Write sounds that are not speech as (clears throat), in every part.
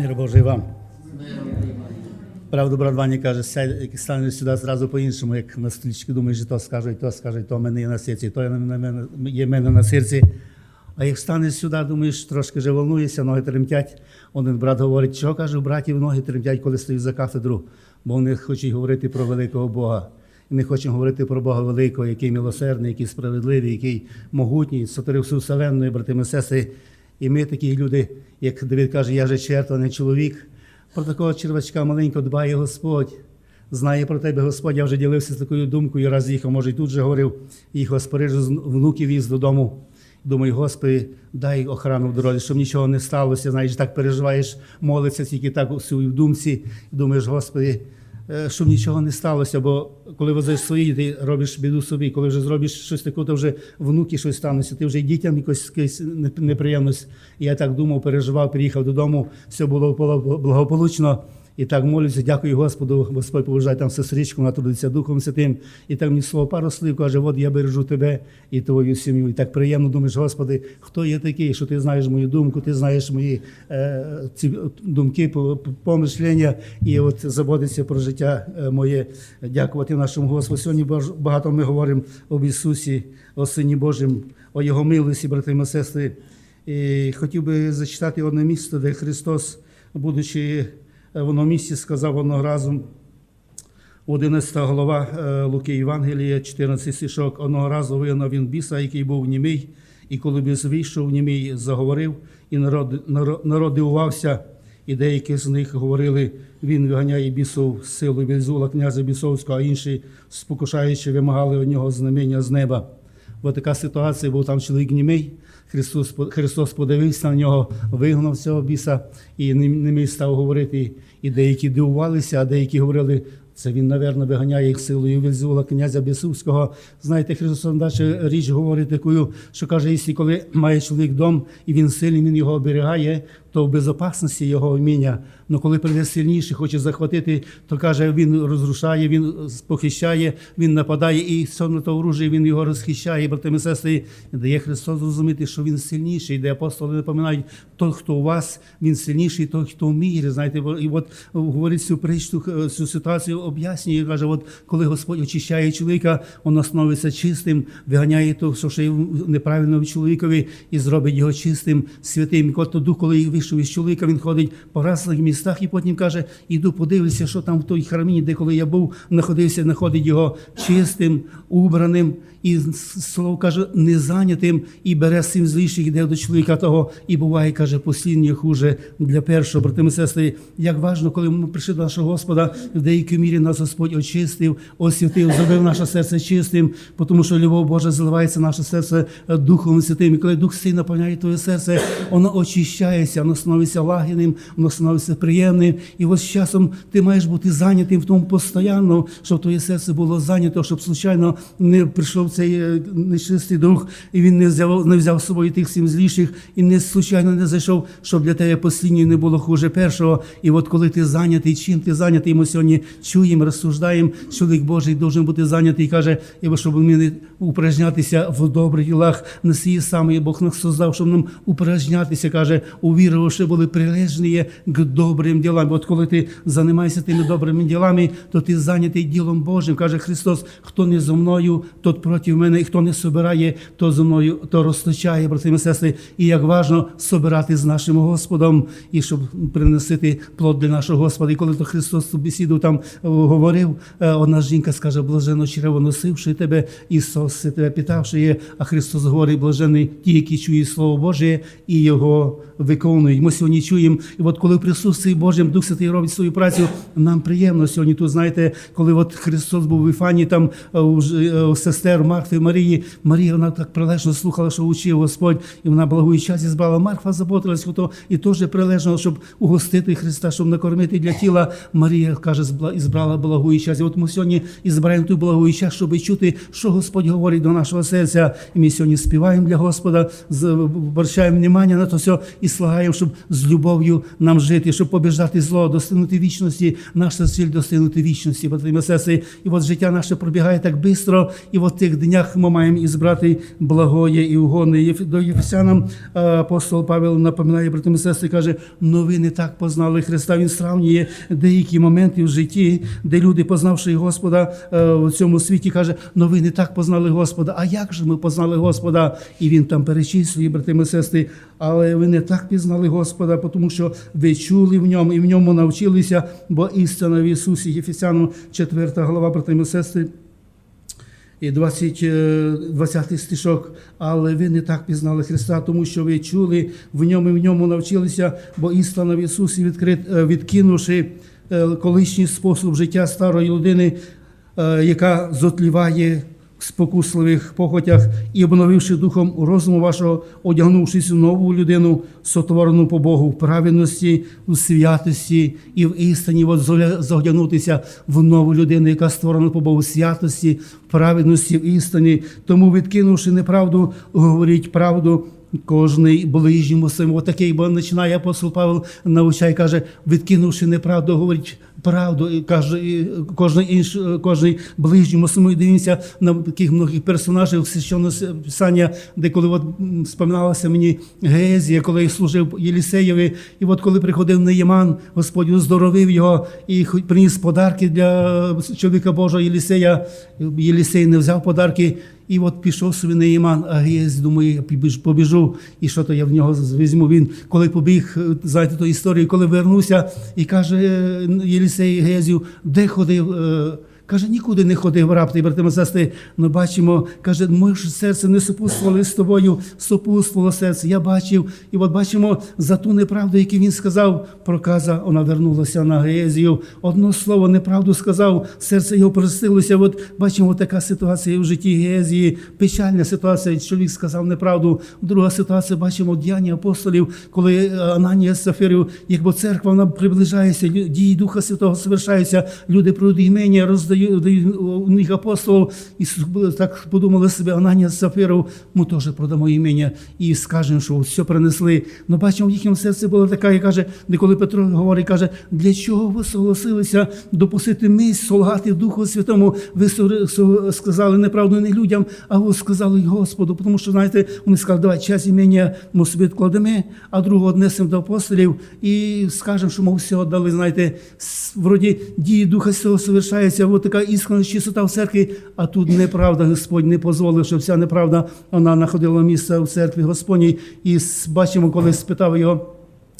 Мир Божий вам. Правда, брат Ваня каже, сядь, стане сюди зразу по-іншому, як на стільчики думаєш, і то скаже, і то скаже, і то мене є на серці, і то є мене, є мене на серці. А як станеш сюди, думаєш, трошки вже волнуєшся, ноги тремтять. Один брат говорить, що каже, братів ноги тремтять, коли стоїть за кафедру, бо вони хочуть говорити про великого Бога. І Ми хочемо говорити про Бога великого, який милосердний, який справедливий, який могутній, сотворив всю вселенну, брати і сестри. І ми такі люди, як Давид каже, я же черт, не чоловік. Про такого червачка маленького дбає Господь. Знає про тебе Господь, я вже ділився з такою думкою, раз їхав, може, і тут же говорив, їхав з внуків віз додому. Думаю, Господи, дай охрану в дорозі, щоб нічого не сталося. Знаєш, так переживаєш, молиться тільки так у своїй думці. Думаєш, Господи, щоб нічого не сталося, бо коли возиш свої, ти робиш біду собі. Коли вже зробиш щось таке, то вже внуки щось стануться, ти вже дітям якось, якась неприємність. Я так думав, переживав, приїхав додому, все було благополучно. І так молюся, дякую Господу, Господь поважає там сестричку, вона трудиться Духом Святим. І так мені слово пару слів каже, от я бережу тебе і твою сім'ю. І так приємно думаєш, Господи, хто я такий, що ти знаєш мою думку, ти знаєш мої е, ці думки, по- по- помишлення, і от заботиться про життя е, моє. Дякувати нашому Господу. Сьогодні багато ми говоримо об Ісусі, о Сині Божим, о Його милості, брати і сестри. І хотів би зачитати одне місце, де Христос, будучи в одному місці, сказав одного разу, 11 голова е, Луки Євангелія, 14 стишок. Одного разу вигнав він біса, який був німий, і коли біс вийшов, німий заговорив, і народ, народ, народ дивувався, і деякі з них говорили, він виганяє бісов силу Вільзула, князя бісовського, а інші, спокушаючи, вимагали у нього знамення з неба. Бо така ситуація, був там чоловік німий, Христос, Христос подивився на нього, вигнав цього біса, і не міг став говорити. І деякі дивувалися, а деякі говорили, це він, напевно, виганяє їх силою Вільзула, князя Бісовського. Знаєте, Христос далі річ говорить такою, що каже, якщо коли має чоловік дом і він сильний, він його оберігає, то в безопасності його вміння. Але коли прийде сильніший, хоче захватити, то каже, він розрушає, він похищає, він нападає, і на то оружие він його розхищає. Братими сестри, дає Христос зрозуміти, що він сильніший, де апостоли напоминають, той, хто у вас, він сильніший, той, хто в мірі. Знаєте, і от говорить цю притчу, цю ситуацію, об'яснює, каже, от коли Господь очищає чоловіка, він становиться чистим, виганяє то, що ще неправильно в чоловікові, і зробить його чистим, святим. От дух, коли вийшов із чоловіка, він ходить по разних містах і потім каже: іду подивлюся, що там в той храмі, де коли я був, знаходився, знаходить його чистим, убраним. І слово каже, незайнятим, і бере сім зліших, йде до чоловіка того, і буває, каже, посліднє хуже для першого. Братими сестри, як важно, коли ми прийшли до нашого Господа, в деякій мірі нас Господь очистив, освятив, зробив наше серце чистим, тому що любов Божа зливається наше серце Духом Святим. І коли Дух Святий наповняє твоє серце, воно очищається, воно становиться лагідним, воно становиться приємним. І ось часом ти маєш бути зайнятим в тому постійно, щоб твоє серце було зайнято, щоб случайно не прийшов цей е, нечистий дух, і він не взяв, не взяв з собою тих сім зліших, і не случайно не зайшов, щоб для тебе послідньої не було хуже першого. І от коли ти зайнятий, чим ти зайнятий, ми сьогодні чуємо, розсуждаємо, чоловік Божий должен бути зайнятий, каже, щоб ми упражнятися в добрих ділах, на свій самий Бог нас создав, щоб нам упражнятися, каже, увірувавши були прилежні к добрим ділам. От коли ти займаєшся тими добрими ділами, то ти зайнятий ділом Божим. Каже Христос, хто не зо мною, тот проти мене, і хто не собирає, то зо мною, то розточає, брати і сестри. І як важно собирати з нашим Господом, і щоб приносити плод для нашого Господа. І коли то Христос бесіду там е, говорив, е, одна жінка скаже, блажено чрево носивши тебе, Ісус тебе питавши є, а Христос говорить, блажений ті, які чують Слово Боже і його виконують. Ми сьогодні чуємо, і от коли в присутстві Божим Дух Святий робить свою працю, нам приємно сьогодні. Тут знаєте, коли от Христос був в Іфані, там е, у сестер Марфи Марії, Марія вона так прилежно слухала, що учив Господь, і вона благовій час збрала. Марфа заботилась про то і теж прилежно, щоб угостити Христа, щоб накормити для тіла. Марія каже, збла- ізбрала зібрала благу і от ми сьогодні і збираємо ту благу і час, щоб чути, що Господь говорить до нашого серця. І ми сьогодні співаємо для Господа, обращаємо внимання на то все і слагаємо, щоб з любов'ю нам жити, щоб побіждати зло, достигнути вічності, наша ціль достигнути вічності, і сестри. І от життя наше пробігає так швидко, і в тих днях ми маємо і збрати благоє і угодне. Єф- До Єфесянам е, апостол Павел напоминає, брати і сестри, каже, ну ви не так познали Христа. Він сравнює деякі моменти в житті, де люди, познавши Господа е, в цьому світі, каже, ну ви не так познали Господа. А як же ми познали Господа? І він там перечислює, брати і сестри, але ви не так пізнали Господа, тому що ви чули в ньому і в ньому навчилися, бо істина в Ісусі, Єфесянам 4 глава, брати і сестри. І 20, е, 20 стишок, але ви не так пізнали Христа, тому що ви чули в ньому і в ньому навчилися, бо істина в Ісусі відкрит, е, відкинувши е, колишній спосіб життя старої людини, е, яка зотліває спокусливих похотях і обновивши духом розуму вашого, одягнувшись у нову людину, сотворену по Богу в праведності, у святості і в істині, зодягнутися в нову людину, яка створена по Богу святості, в праведності, в істині. Тому, відкинувши неправду, говоріть правду. Кожний ближньому своєму. Отакий, бо починає апостол Павел навчає, каже, відкинувши неправду, говорить правду, і каже, і кожен інш, кожний ближньому своєму. І Дивіться на таких многих персонажів священного писання, де коли от м, споминалося мені Гезія, коли служив Єлісеєві, і от коли приходив Неєман, Господь оздоровив його і приніс подарки для чоловіка Божого Єлісея. Єлісей не взяв подарки. І от пішов собі Неїман, а Гез, думаю, побіжу, і що то я в нього візьму. Він, коли побіг, е, знаєте ту історію, коли вернувся, і каже е, Єлісей Гезю, де ходив? Каже, нікуди не ходив раб, ти брати сестри. Ну бачимо, каже, моє серце не супутствувало з тобою, супутствувало серце. Я бачив, і от бачимо за ту неправду, яку він сказав, проказа, вона вернулася на Гезію. Одно слово, неправду сказав, серце його простилося. От бачимо така ситуація в житті Гезії, печальна ситуація. Чоловік сказав неправду. Друга ситуація, бачимо діяння апостолів, коли е, Ананія з якби церква вона приближається, дії Духа Святого совершаються, люди пройдуть імення, роздають дають у них апостолів, і так подумали собі, Ананія з Сафиров, ми теж продамо імення і скажемо, що все принесли. Ну бачимо, в їхньому серці була така, і каже, коли Петро говорить, каже, для чого ви согласилися допустити місць, солгати Духу Святому? Ви сказали неправду не людям, а ви сказали Господу. Тому що, знаєте, вони сказали, давай час імення ми собі відкладемо, а другого однесемо до апостолів і скажемо, що ми все віддали, знаєте, вроді дії Духа Святого совершається, от така іскренність, чистота в церкві, а тут неправда, Господь не дозволив, щоб вся неправда, вона знаходила місце в церкві Господній. І бачимо, коли спитав його,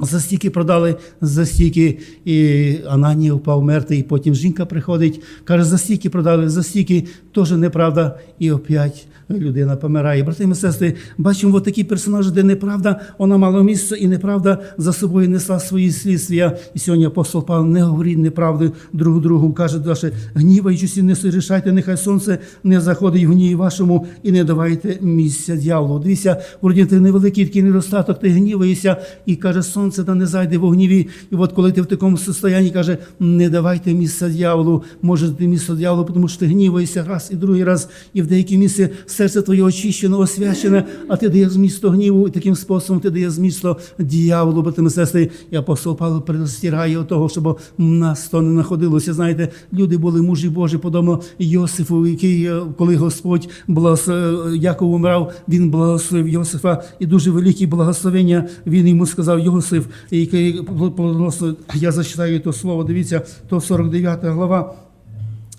за стільки продали, за стільки, і Ананія впав мертвий, і потім жінка приходить, каже, за стільки продали, за стільки, теж неправда, і опять людина помирає. Брати і сестри, бачимо от такі персонажі, де неправда, вона мала місце, і неправда за собою несла свої слідствия. І сьогодні апостол Павло не говорить неправди друг другу, каже, наше гніваючись не рішайте, нехай сонце не заходить в гніві вашому і не давайте місця дьяволу. Дивіться, вроді ти невеликий такий недостаток, ти гніваєшся, і каже, сонце та не зайде в гніві. І от коли ти в такому состоянні, каже, не давайте місця дьяволу, може ти місце дьяволу, тому що ти гніваєшся раз і другий раз, і в деякі місці серце твоє очищено, освячене, а ти даєш змісто гніву, і таким способом ти даєш змісто дьяволу, брати і сестри. І апостол Павло від того, щоб нас то не знаходилося. Знаєте, люди були мужі Божі, подобно Йосифу, який, е, коли Господь благословив, Яков умирав, він благословив Йосифа, і дуже великі благословення він йому сказав Йосиф, який плодоносно, я зачитаю то слово, дивіться, то 49 глава.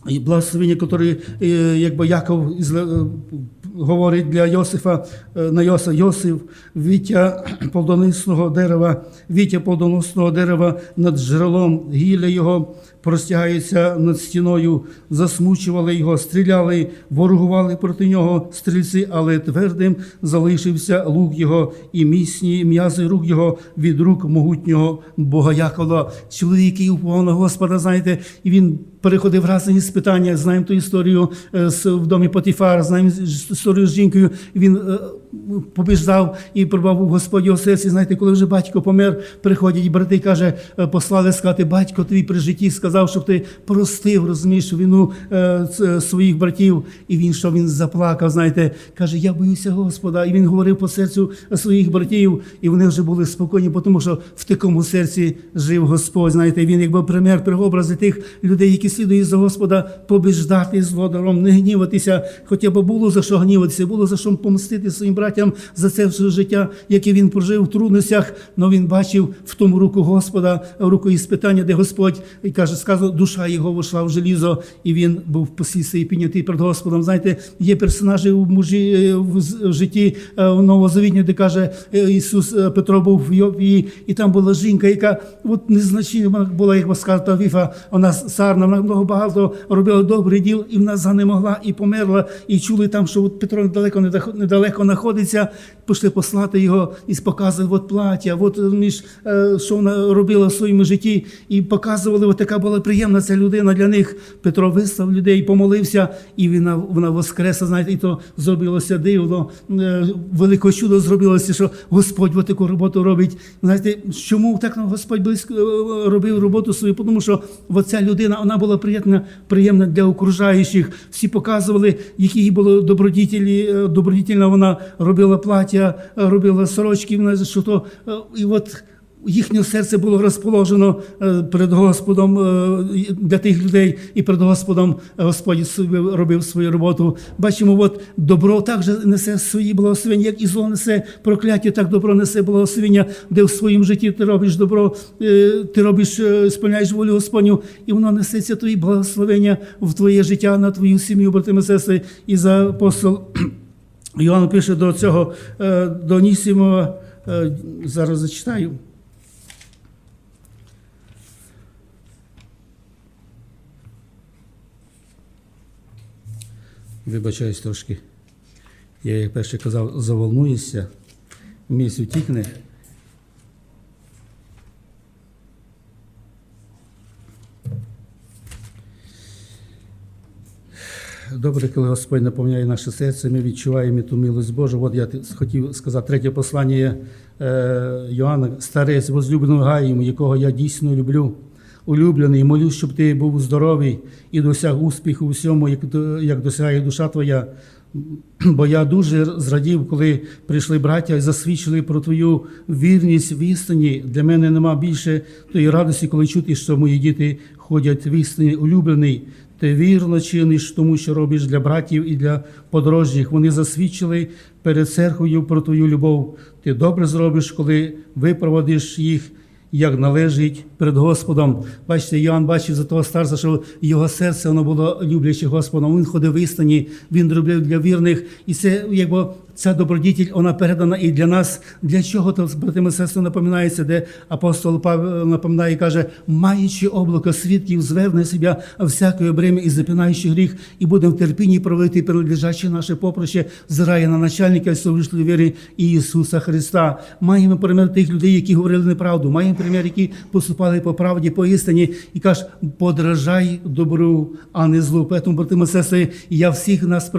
І благословення, які е, якби Яков е, говорить для Йосифа е, на Йоса Йосиф, віття плодоносного дерева, віття плодоносного дерева над джерелом, гілля його простягається над стіною, засмучували його, стріляли, ворогували проти нього стрільці, але твердим залишився лук його і міцні м'язи рук його від рук могутнього Бога Якова. Чоловік, який упав на Господа, знаєте, і він переходив разні спитання. Знаємо ту історію е, в домі Потіфара, знаємо історію з жінкою. Він е, побіждав і пробав у Господі у серці. Знаєте, коли вже батько помер, приходять брати, каже, е, послали сказати, батько тобі при житті сказав. Сказав, щоб ти простив, розумієш, вину е, ц- своїх братів. І він що він заплакав, знаєте, каже, я боюся Господа. І він говорив по серцю своїх братів, і вони вже були спокійні, тому що в такому серці жив Господь. Знаєте, він якби пример, преобрази тих людей, які слідують за Господа, побіждати злодаром, не гніватися, хоча б було за що гніватися, було за що помстити своїм братям за це все життя, яке він прожив в трудностях. але він бачив в тому руку Господа, руку іспитання, де Господь і каже, сказано, душа його вийшла в желізо, і він був посісий піднятий перед Господом. Знаєте, є персонажі в мужі е, в житті е, Новозавітні, де каже е, Ісус Петро був в Йовії, і там була жінка, яка от незначна була, як би сказати, Віфа, вона сарна, вона много багато робила добрий діл, і вона занемогла і померла. І чули там, що от Петро недалеко недалеко знаходиться. Пішли послати його і показували от плаття, от між що вона робила в своєму житті, і показували, от така була приємна ця людина для них. Петро вистав людей, помолився, і вона, вона воскресла. Знаєте, і то зробилося дивно. е, Велике чудо зробилося, що Господь от таку роботу робить. Знаєте, чому так Господь близько е, робив роботу свою? Тому що оця людина вона була приємна, приємна для окружаючих. Всі показували, які їй були добродітелі, е, добродітельно вона робила плаття, е, робила сорочки. вона що то е, і от. Їхнє серце було розположено е, перед Господом е, для тих людей, і перед Господом Господь собі робив свою роботу. Бачимо, от добро також несе свої благословення, як і зло несе прокляття, так добро несе благословення, де в своєму житті ти робиш добро, е, ти робиш, е, сповняєш волю Господню, і воно несеться твої благословення в твоє життя, на твою сім'ю, брати і сестри. І за апостол Йоанн пише до цього, е, до Нісімова, е, зараз зачитаю. Вибачаюсь трошки. Я, як перше казав, заволнуюся, місць утікне. Добре, коли Господь наповняє наше серце, ми відчуваємо ту милость Божу. От я хотів сказати третє послання е, Йоанна, старець возлюбленого Гаїм, якого я дійсно люблю. Улюблений, молю, щоб ти був здоровий і досяг успіху всьому, як, як досягає душа твоя. (clears throat) Бо я дуже зрадів, коли прийшли браття і засвідчили про твою вірність в істині. Для мене нема більше тої радості, коли чути, що мої діти ходять в істині. Улюблений, ти вірно чиниш тому, що робиш для братів і для подорожніх. Вони засвідчили перед церквою про твою любов. Ти добре зробиш, коли випроводиш їх як належить перед Господом. Бачите, Йоанн бачив за того старця, що його серце воно було любляче Господом. Він ходив в істині, він робив для вірних, і це якби. Ця добродітель, вона передана і для нас. Для чого то братими сестри напоминається, де апостол Павло напоминає і каже, маючи облако свідків, зверне себе всякої бремя і запинаючи гріх, і будемо в терпінні проводити передлежачі наше попроще, зирає на начальника і совішлої віри Ісуса Христа. Маємо примір тих людей, які говорили неправду. Маємо примір, які поступали по правді, по істині, і каже, подражай добру, а не злу. Тому, братими сестри, я всіх нас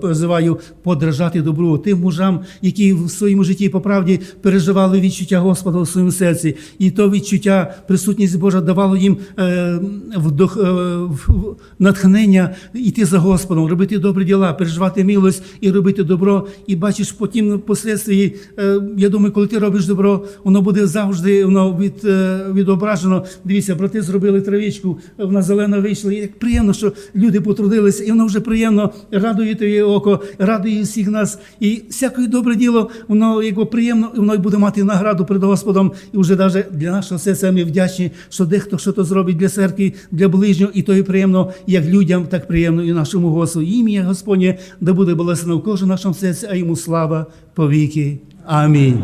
призиваю подражати добру. Тим мужам, які в своєму житті по правді переживали відчуття Господа у своєму серці, і то відчуття, присутність Божа давало їм е, вдох, е, натхнення йти за Господом, робити добрі діла, переживати милость і робити добро. І бачиш потім впоследствии, е, я думаю, коли ти робиш добро, воно буде завжди воно від, е, відображено. Дивіться, брати зробили травичку, вона зелена вийшла. І як приємно, що люди потрудилися, і воно вже приємно радує твоє око, радує всіх нас. І всяке добре діло, воно якби приємно, і воно буде мати награду перед Господом. І вже навіть для нашого серця ми вдячні, що дехто що то зробить для церкви, для ближнього, і то і приємно, як людям, так приємно і нашому Господу. Ім'я Господнє, да буде благословено в кожному нашому серці, а йому слава повіки. Амінь.